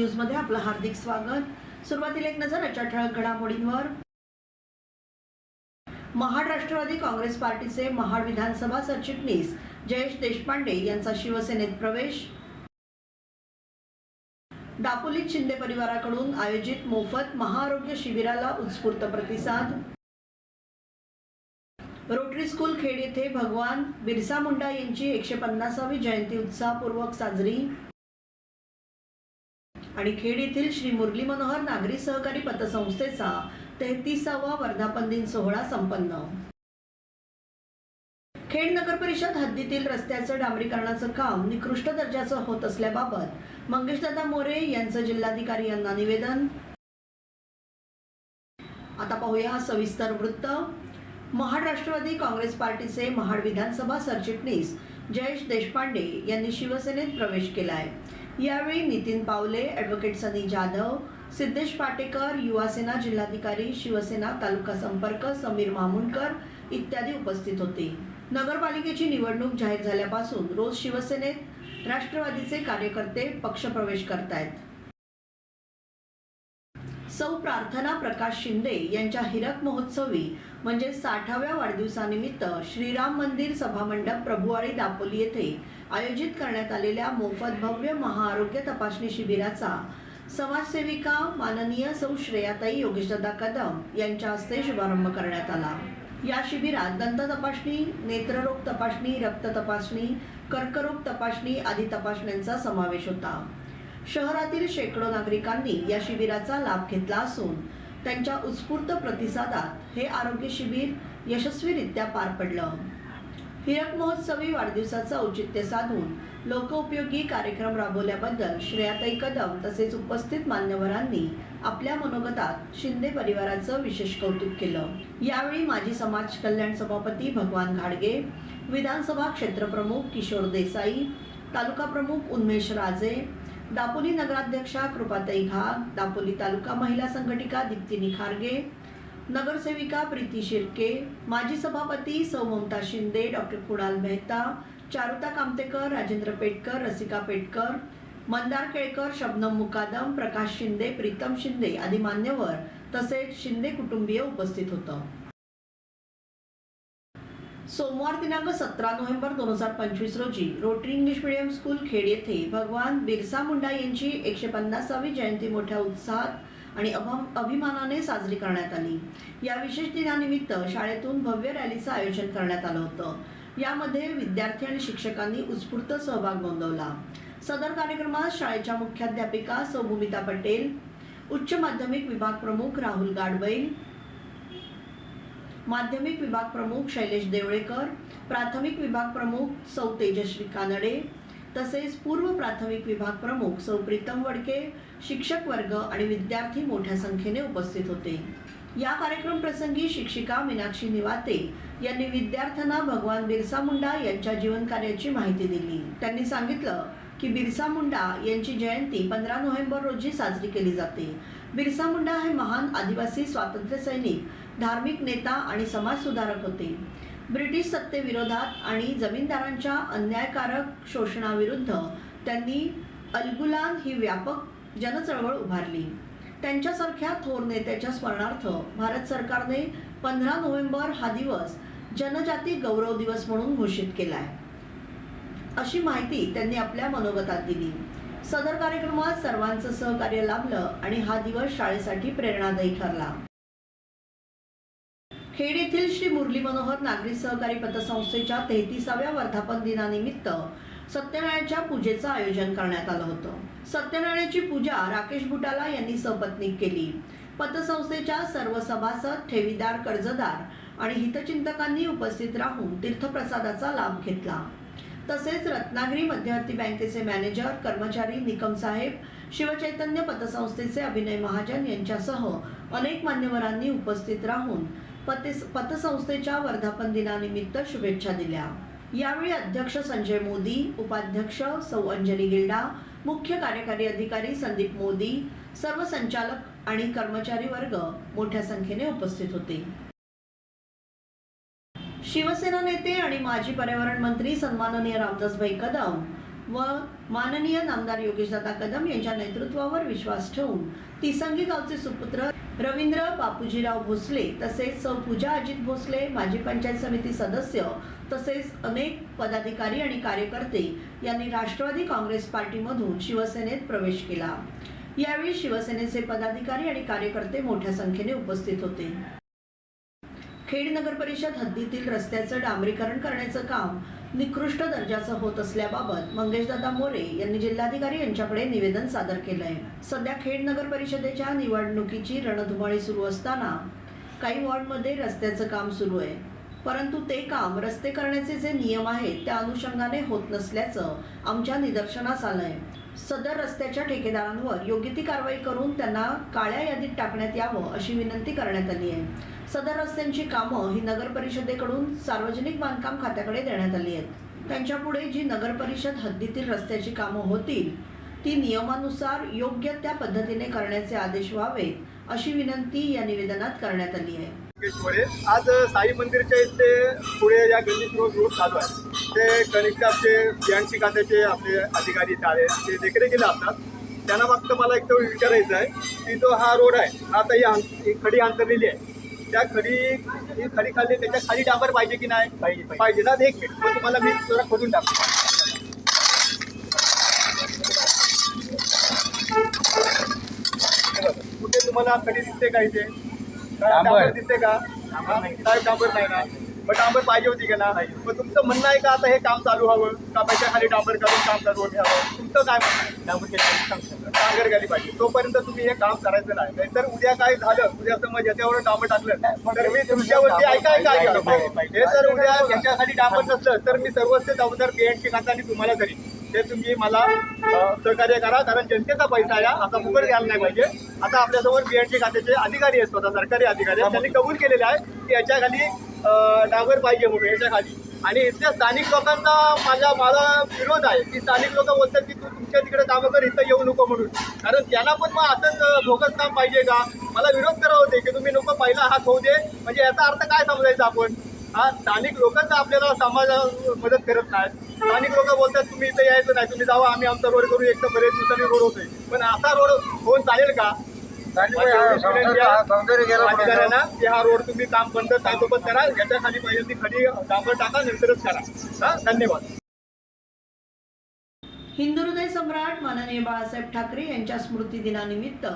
मध्ये आपलं हार्दिक स्वागत. सुरुवातीला एक नजर आजच्या ठळक घडामोडींवर. महाड राष्ट्रवादी काँग्रेस पार्टीचे महाड विधानसभा सरचिटणीस जयेश देशपांडे यांचा शिवसेनेत प्रवेश. दापोलीत शिंदे परिवाराकडून आयोजित मोफत महाआरोग्य शिबिराला उत्स्फूर्त प्रतिसाद. रोटरी स्कूल खेड येथे भगवान बिरसा मुंडा यांची एकशे पन्नासावी जयंती उत्साहपूर्वक साजरी. आणि खेड येथील श्री मुरली मनोहर नागरी सहकारी पतसंस्थेचा तेहतीसावा वर्धापन दिन सोहळा संपन्न. खेड नगर परिषद हद्दीतील रस्त्याचं डांबरीकरणाचं काम निकृष्ट दर्जाचं होत असल्याबाबत मंगेशदादा मोरे यांचं जिल्हाधिकारी यांना निवेदन. आता पाहूया सविस्तर वृत्त. महाड राष्ट्रवादी काँग्रेस पार्टीचे महाड विधानसभा सरचिटणीस जयेश देशपांडे यांनी शिवसेनेत प्रवेश केला आहे यावेळी नितीन पावले ॲडव्होकेट सनी जाधव सिद्धेश पाटेकर युवासेना जिल्हाधिकारी शिवसेना तालुका संपर्क समीर मामुनकर इत्यादी उपस्थित होते. नगरपालिकेची निवडणूक जाहीर झाल्यापासून रोज शिवसेनेत राष्ट्रवादीचे कार्यकर्ते पक्षप्रवेश करतायत. सौ प्रार्थना प्रकाश शिंदे यांच्या हिरक महोत्सवी म्हणजे साठाव्या वाढदिवसानिमित्त श्रीराम मंदिर सभामंडप प्रभुवाडी दापोली येथे आयोजित करण्यात आलेल्या मोफत भव्य महाआरोग्य तपासणी शिबिराचा समाजसेविका माननीय सौ श्रेयाताई योगेशदादा कदम यांच्या हस्ते शुभारंभ करण्यात आला. या शिबिरात दंत तपासणी नेत्ररोग तपासणी रक्त तपासणी कर्करोग तपासणी आदी तपासण्यांचा समावेश होता. शहरातील शेकडो नागरिकांनी या शिबिराचा लाभ घेतला असून त्यांच्या उत्स्फूर्त प्रतिसादात हे आरोग्य शिबिर यशस्वीरित्या पार पडलं. हिरक महोत्सवी वाढदिवसाचं औचित्य साधून लोकउपयोगी कार्यक्रम राबवल्याबद्दल श्रेयाताई कदम तसेच उपस्थित मान्यवरांनी आपल्या मनोगतात शिंदे परिवाराचं विशेष कौतुक केलं. यावेळी माजी समाज कल्याण सभापती भगवान घाडगे विधानसभा क्षेत्रप्रमुख किशोर देसाई तालुका प्रमुख उन्मेष राजे दापोली नगराध्यक्षा कृपाताई घाग दापोली तालुका महिला संघटिका दीप्तिनी खारगे नगरसेविका प्रीती शिर्के माजी सभापती सौ ममता शिंदे डॉक्टर कुणाल मेहता चारुता कामतेकर राजेंद्र पेटकर रसिका पेटकर मंदार केळकर शबनम मुकादम प्रकाश शिंदे प्रीतम शिंदे आदी मान्यवर तसेच शिंदे कुटुंबीय उपस्थित होतं. सोमवार दिनांक सतरा नोव्हेंबर दोन हजार पंचवीस रोजी rotary English medium school Khed येथे भगवान बिरसा मुंडा यांची एकशे पन्नासावी जयंती मोठ्या उत्साहात आणि अभम अभिमानाने साजरी करण्यात आली. या विशेष दिनानिमित्त शाळेतून भव्य रॅलीचं आयोजन करण्यात आलं होतं. यामध्ये विद्यार्थी आणि शिक्षकांनी उत्स्फूर्त सहभाग नोंदवला. सदर कार्यक्रमात शाळेच्या मुख्याध्यापिका सौभूमिता पटेल उच्च माध्यमिक विभाग प्रमुख राहुल गाडबैल माध्यमिक विभाग प्रमुख शैलेश देवळेकर प्राथमिक विभाग प्रमुख सौ तेजश्री कानडे तसेच पूर्व प्राथमिक विभाग प्रमुख सौ प्रीतम वडके शिक्षक वर्ग आणि विद्यार्थी मोठ्या संख्येने उपस्थित होते. या कार्यक्रम प्रसंगी शिक्षिका मीनाक्षी निवाते यांनी विद्यार्थ्यांना भगवान बिरसा मुंडा यांच्या जीवनकार्याची माहिती दिली. त्यांनी सांगितलं की बिरसा मुंडा यांची जयंती पंधरा नोव्हेंबर रोजी साजरी केली जाते. बिरसा मुंडा हे महान आदिवासी स्वातंत्र्य सैनिक धार्मिक नेता आणि समाजसुधारक होते. ब्रिटिश सत्तेविरोधात आणि जमीनदारांच्या अन्यायकारक शोषणाविरुद्ध त्यांनी अलगुलान ही व्यापक जनचळवळ उभारली. त्यांच्यासारख्या थोर नेत्याच्या स्मरणार्थ भारत सरकारने पंधरा नोव्हेंबर हा दिवस जनजाती गौरव दिवस म्हणून घोषित केलाय. अशी माहिती त्यांनी आपल्या मनोगतात दिली. सदर कार्यक्रमात सर्वांचं सहकार्य लाभलं आणि हा दिवस शाळेसाठी प्रेरणादायी ठरला. खेड येथील श्री मुरली मनोहर नागरी सहकारी पतसंस्थेच्या तेहतीसाव्या वर्धापन दिनानिमित्त सत्यनारायणच्या पूजेचं आयोजन करण्यात आलं होतं. सत्यनारायणाची पूजा राकेश बुटाला यांनी सपत्नीक केली. पतसंस्थेच्या सर्व सभासद ठेवीदार कर्जदार आणि हितचिंतकांनी उपस्थित राहून तीर्थप्रसादाचा लाभ घेतला. तसेच रत्नागिरी मध्यवर्ती बँकेचे मॅनेजर कर्मचारी निकम साहेब शिवचैतन्य पतसंस्थेचे अभिनय महाजन यांच्यासह अनेक मान्यवरांनी उपस्थित राहून पते पतसंस्थेच्या वर्धापन दिनानिमित्त शुभेच्छा दिल्या. यावेळी अध्यक्ष संजय मोदी उपाध्यक्ष सौ अंजली गिल्डा मुख्य कार्यकारी अधिकारी संदीप मोदी सर्व संचालक आणि कर्मचारी वर्ग मोठ्या संख्येने उपस्थित होते. शिवसेना नेते आणि माजी पर्यावरण मंत्री सन्माननीय रामदासभाई कदम व माननीय नामदार योगेशदादा कदम यांच्या नेतृत्वावर विश्वास ठेवून तिसंगी गावचे सुपुत्र रवींद्र बापूजीराव भोसले तसेच सौ. पूजा अजित भोसले माजी पंचायत समिती सदस्य तसेच अनेक पदाधिकारी आणि कार्यकर्ते यांनी राष्ट्रवादी काँग्रेस पार्टीमधून शिवसेनेत प्रवेश केला. यावेळी शिवसेनेचे पदाधिकारी आणि कार्यकर्ते मोठ्या संख्येने उपस्थित होते. खेड नगर परिषद हद्दीतील रस्त्याचं डांबरीकरण करण्याचं काम निकृष्ट दर्जाचं होत असल्याबाबत मंगेशदादा मोरे यांनी जिल्हाधिकारी यांच्याकडे निवेदन सादर केलं आहे सध्या खेड नगर परिषदेच्या निवडणुकीची रणधुमाळी सुरू असताना काही वॉर्डमध्ये रस्त्याचं काम सुरू आहे. परंतु ते काम रस्ते करण्याचे जे नियम आहेत त्या अनुषंगाने होत नसल्याचं आमच्या निदर्शनास आलं आहे सदर रस्त्याच्या ठेकेदारांवर योग्य ती कारवाई करून त्यांना काळ्या यादीत टाकण्यात यावं अशी विनंती करण्यात आली आहे. सदर रस्त्यांची कामं ही नगर परिषदेकडून सार्वजनिक बांधकाम खात्याकडे देण्यात आली आहेत. त्यांच्यापुढे जी नगर परिषद हद्दीतील रस्त्याची कामं होतील ती नियमानुसार योग्य त्या पद्धतीने करण्याचे आदेश व्हावेत अशी विनंती या निवेदनात करण्यात आली आहे. आज साई मंदिरच्या इथे पुढे या गणेश रोज रोड चालू आहे. ते कनिष्ठ आपले बीएनसी खात्याचे आपले अधिकारी आले ते देखरेखीला असतात त्यांना फक्त मला एक तर विचारायचं आहे की जो हा रोड आहे हा आता ही खडी अंतरलेली आहे. त्या खडी ही खडी खाली त्याच्याखाली डांबर पाहिजे की नाही? पाहिजे पाहिजे. ना? एक मिनिट मग तुम्हाला मी जरा खोदून टाकतो. कुठे तुम्हाला खडी दिसते का इथे? डांबर. दिसते का? काय डांबर नाही ना? मग डांबर पाहिजे होती का ना मग तुमचं म्हणणं आहे का आता हे काम चालू व्हावं का खाली डांबर करून काम करून घ्यावं तुमचं काय म्हणणं डांगर गेली पाहिजे. तोपर्यंत तुम्ही हे काम करायचं नाही. नाहीतर उद्या काय झालं? उद्या समज याच्यावर डांबर टाकलं. तर मी तुमच्यावरती ऐका ऐका हे जर उद्या याच्याखाली डांबर नसलं तर मी सर्वस्व जबाबदार बीएनसी खात्याने तुम्हाला करीन ते तुम्ही मला सहकार्य करा कारण जनतेचा पैसा आहे असा फुकट घ्यायला नाही पाहिजे. आता आपल्यासमोर बीएनसी खात्याचे अधिकारी आहेत स्वतः सरकारी अधिकारी त्यांनी कबूल केलेले आहे की याच्या खाली डागर पाहिजे म्हणून याच्याखाली. आणि इथल्या स्थानिक लोकांचा माझा मला विरोध आहे. की स्थानिक लोक बोलतात की तू तुमच्या तिकडे कामं कर इथं येऊ नको म्हणून. कारण त्यांना पण मग असंच भोगस काम पाहिजे का? मला विरोध करत होते की तुम्ही नको पहिला हात होऊ दे. म्हणजे याचा अर्थ काय समजायचा आपण? हा स्थानिक लोकांचा आपल्याला समाज मदत करत नाहीत. स्थानिक लोक बोलतात तुम्ही इथं यायचं नाही तुम्ही जावा आम्ही आमचा रोड करू एक तर बरेच दिवसांनी रोड होतोय. पण असा रोड होऊन चालेल का? अधिकाऱ्यांना की हा रोड तुम्ही काम बंद ताबडतोब करा याच्या खाली पाहिजे ती खडी डांबर टाका नंतरच करा. हा धन्यवाद. हिंदू हृदय सम्राट माननीय बाळासाहेब ठाकरे यांच्या स्मृती दिनानिमित्त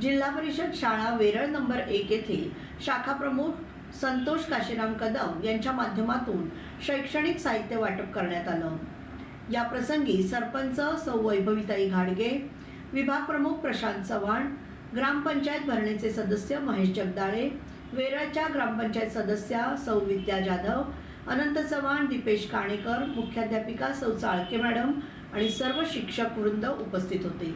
जिल्हा परिषद शाळा वेरळ नंबर एक येथील शाखा प्रमुख संतोष काशीराम कदम यांच्या माध्यमातून शैक्षणिक साहित्य वाटप करण्यात आलं. या प्रसंगी सरपंच सौ वैभवीताई घाडगे विभाग प्रमुख प्रशांत चव्हाण ग्रामपंचायत भरणेचे सदस्य महेश जगदाळे वेरळच्या ग्रामपंचायत सदस्या सौ विद्या जाधव अनंत चव्हाण दीपेश काणेकर मुख्याध्यापिका सौ चाळके मॅडम आणि सर्व शिक्षक वृंद उपस्थित होते.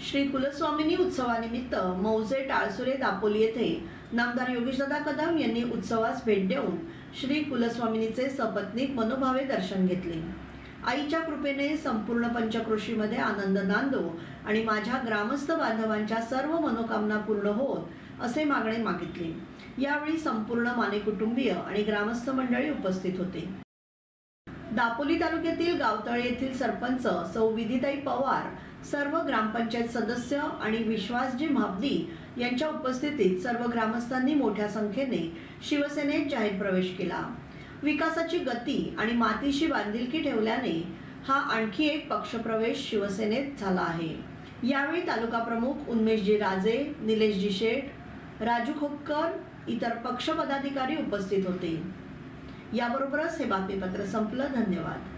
श्री कुलस्वामिनी उत्सवानिमित्त मौजे टाळसुरे दापोली येथे नामदार योगेशदादा कदम यांनी उत्सवास भेट देऊन श्री कुलस्वामिनीचे सपत्नीक मनोभावे दर्शन घेतले. आईच्या कृपेने संपूर्ण पंचक्रोशीमध्ये आनंद नांदो आणि माझ्या ग्रामस्थ बांधवांच्या सर्व मनोकामना पूर्ण होत असे मागणे मागितले. यावेळी संपूर्ण माने कुटुंबीय आणि ग्रामस्थ मंडळी उपस्थित होते. दापोली तालुक्यातील गावतळे येथील सरपंच सौ विधिताई पवार सर्व ग्रामपंचायत सदस्य आणि विश्वासजी महाबदी यांच्या उपस्थितीत सर्व ग्रामस्थांनी मोठ्या संख्येने शिवसेनेत जाहीर प्रवेश केला. विकासाची गती आणि मातीशी बांधिलकी ठेवल्याने हा आणखी एक पक्षप्रवेश शिवसेनेत झाला आहे. यावेळी तालुका प्रमुख उन्मेशजी राजे निलेशजी शेठ राजू खोपकर इतर पक्ष पदाधिकारी उपस्थित होते. याबरोबरच हे बातमीपत्र संपलं. धन्यवाद.